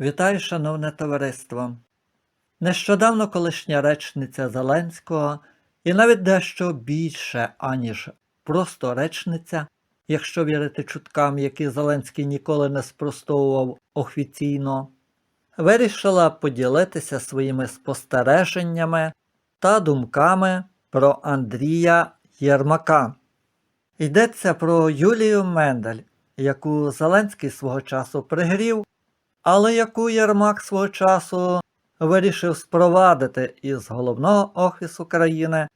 Вітаю, шановне товариство. Нещодавно колишня речниця Зеленського і навіть дещо більше, аніж просто речниця, якщо вірити чуткам, які Зеленський ніколи не спростовував офіційно, вирішила поділитися своїми спостереженнями та думками про Андрія Єрмака. Йдеться про Юлію Мендель, яку Зеленський свого часу пригрів, але яку Єрмак свого часу вирішив спровадити із головного офісу країни,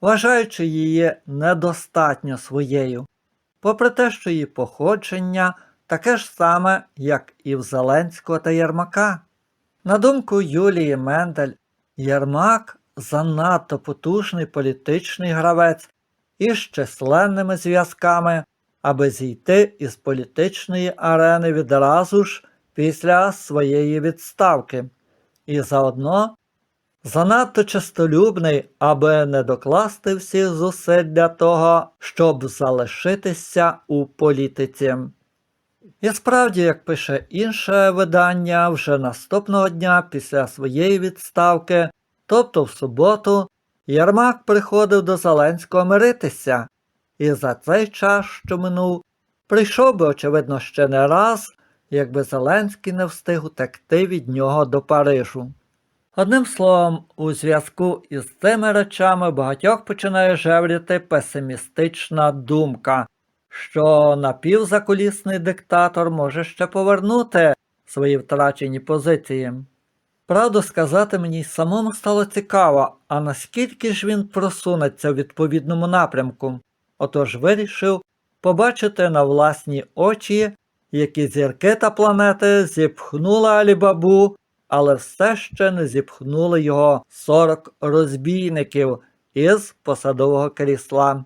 вважаючи її недостатньо своєю, попри те, що її походження таке ж саме, як і в Зеленського та Єрмака. На думку Юлії Мендель, Єрмак занадто потужний політичний гравець із численними зв'язками, аби зійти із політичної арени відразу ж після своєї відставки, і заодно занадто честолюбний, аби не докласти всіх зусиль для того, щоб залишитися у політиці. І справді, як пише інше видання, вже наступного дня після своєї відставки, тобто в суботу, Єрмак приходив до Зеленського миритися, і за цей час, що минув, прийшов би, очевидно, ще не раз, якби Зеленський не встиг утекти від нього до Парижу. Одним словом, у зв'язку із цими речами багатьох починає жевріти песимістична думка, що напівзакулісний диктатор може ще повернути свої втрачені позиції. Правду сказати мені самому стало цікаво, а наскільки ж він просунеться в відповідному напрямку. Отож вирішив побачити на власні очі, які зірки та планети зіпхнули Алібабу, але все ще не зіпхнули його 40 розбійників із посадового крісла.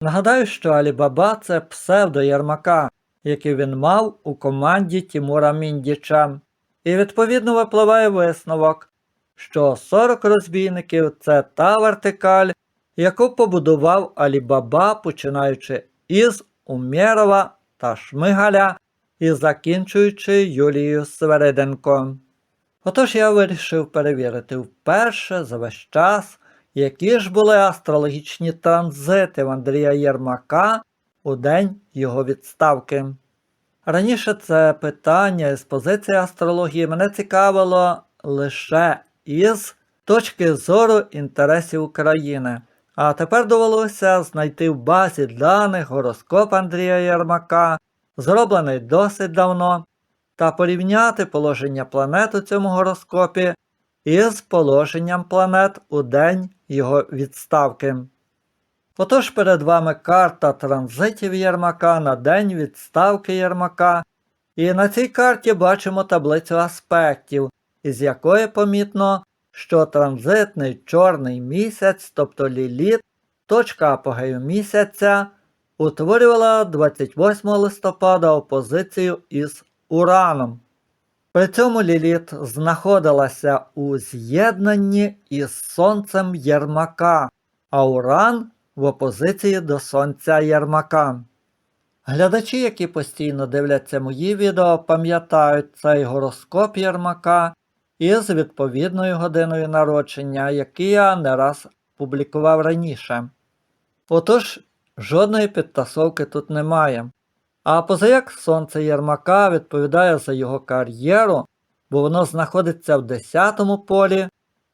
Нагадаю, що Алібаба це псевдо Єрмака, який він мав у команді Тімура Міндіча. І відповідно випливає висновок, що 40 розбійників це та вертикаль, яку побудував Алібаба, починаючи із Умєрова та Шмигаля і закінчуючи Юлією Свериденко. Отож я вирішив перевірити вперше за весь час, які ж були астрологічні транзити в Андрія Єрмака у день його відставки. Раніше це питання із позиції астрології мене цікавило лише із точки зору інтересів України. А тепер довелося знайти в базі даних гороскоп Андрія Єрмака, зроблений досить давно, та порівняти положення планет у цьому гороскопі із положенням планет у день його відставки. Отож перед вами карта транзитів Єрмака на день відставки Єрмака, і на цій карті бачимо таблицю аспектів, із якої помітно, що транзитний чорний місяць, тобто ліліт, точка апогею місяця, утворювала 28 листопада опозицію із Ураном. При цьому Ліліт знаходилася у з'єднанні із Сонцем Єрмака, а Уран в опозиції до Сонця Єрмака. Глядачі, які постійно дивляться мої відео, пам'ятають цей гороскоп Єрмака із відповідною годиною народження, який я не раз публікував раніше. Отож, жодної підтасовки тут немає. А позаяк сонце Єрмака відповідає за його кар'єру, бо воно знаходиться в 10-му полі,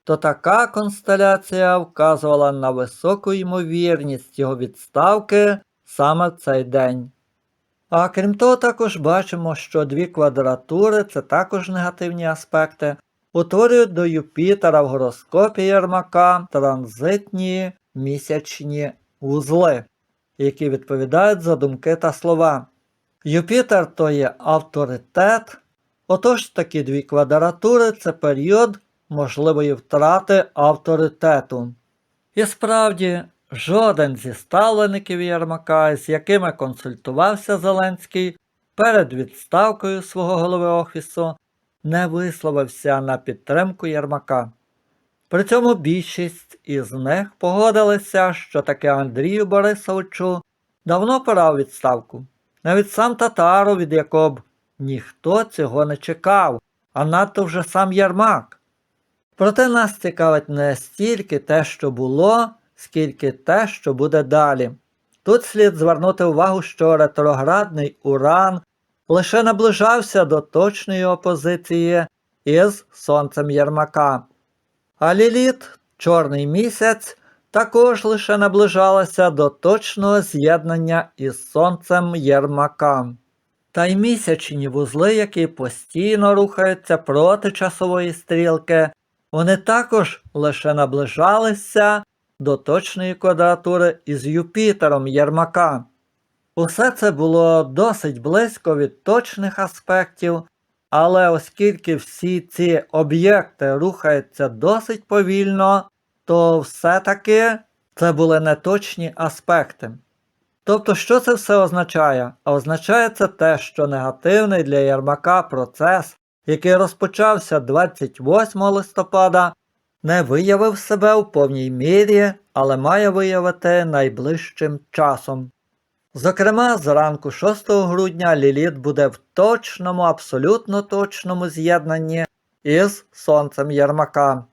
то така констеляція вказувала на високу ймовірність його відставки саме в цей день. А крім того, також бачимо, що дві квадратури це також негативні аспекти, утворюють до Юпітера в гороскопі Єрмака транзитні місячні вузли, які відповідають за думки та слова. Юпітер то є авторитет, отож такі дві квадратури це період можливої втрати авторитету. І справді, жоден зі ставлеників Єрмака, з якими консультувався Зеленський перед відставкою свого голови офісу, не висловився на підтримку Єрмака. При цьому більшість із них погодилися, що таки Андрію Борисовичу давно пора у відставку. Навіть сам Татаров, від якого б ніхто цього не чекав, а надто вже сам Єрмак. Проте нас цікавить не стільки те, що було, скільки те, що буде далі. Тут слід звернути увагу, що ретроградний Уран лише наближався до точної опозиції із Сонцем Єрмака. А Ліліт, Чорний місяць, також лише наближалася до точного з'єднання із Сонцем Єрмака. Та й місячні вузли, які постійно рухаються проти часової стрілки, вони також лише наближалися до точної квадратури із Юпітером Єрмака. Усе це було досить близько від точних аспектів, але оскільки всі ці об'єкти рухаються досить повільно, то все-таки це були неточні аспекти. Тобто, що це все означає? А означає це те, що негативний для Єрмака процес, який розпочався 28 листопада, не виявив себе в повній мірі, але має виявити найближчим часом. Зокрема, зранку 6 грудня Ліліт буде в точному, абсолютно точному з'єднанні із Сонцем Єрмака.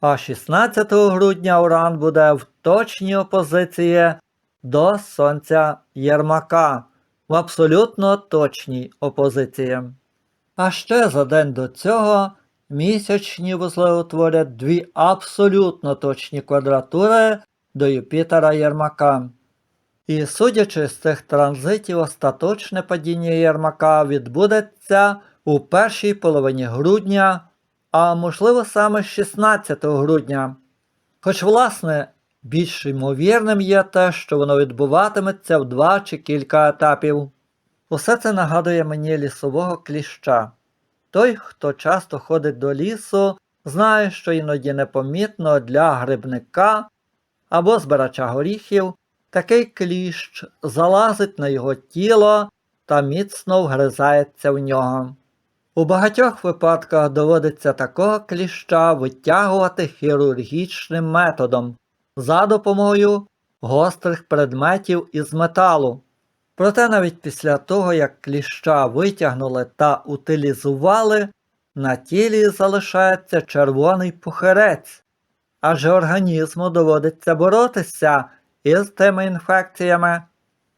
А 16 грудня Уран буде в точній опозиції до Сонця Єрмака, в абсолютно точній опозиції. А ще за день до цього місячні вузли утворять дві абсолютно точні квадратури до Юпітера Єрмака. І судячи з цих транзитів, остаточне падіння Єрмака відбудеться у першій половині грудня, а можливо саме 16 грудня. Хоч, власне, більш ймовірним є те, що воно відбуватиметься в два чи кілька етапів. Усе це нагадує мені лісового кліща. Той, хто часто ходить до лісу, знає, що іноді непомітно для грибника або збирача горіхів такий кліщ залазить на його тіло та міцно вгризається в нього. У багатьох випадках доводиться такого кліща витягувати хірургічним методом за допомогою гострих предметів із металу. Проте навіть після того, як кліща витягнули та утилізували, на тілі залишається червоний пухирець, адже організму доводиться боротися із тими інфекціями,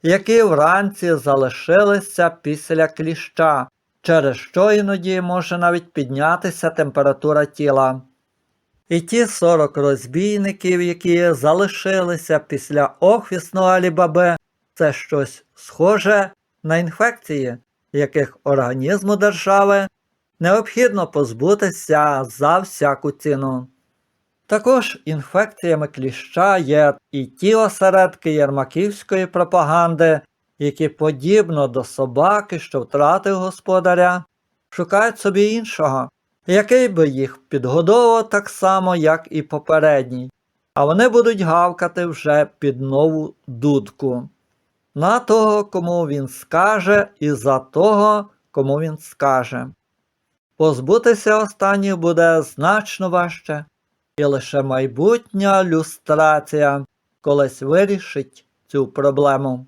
які вранці залишилися після кліща, через що іноді може навіть піднятися температура тіла. І ті 40 розбійників, які залишилися після офісного Алібаби, це щось схоже на інфекції, яких організму держави необхідно позбутися за всяку ціну. Також інфекціями кліща є і ті осередки єрмаківської пропаганди, які, подібно до собаки, що втратив господаря, шукають собі іншого, який би їх підгодовував так само, як і попередній, а вони будуть гавкати вже під нову дудку. На того, кому він скаже, і за того, кому він скаже. Позбутися останніх буде значно важче, і лише майбутня люстрація колись вирішить цю проблему.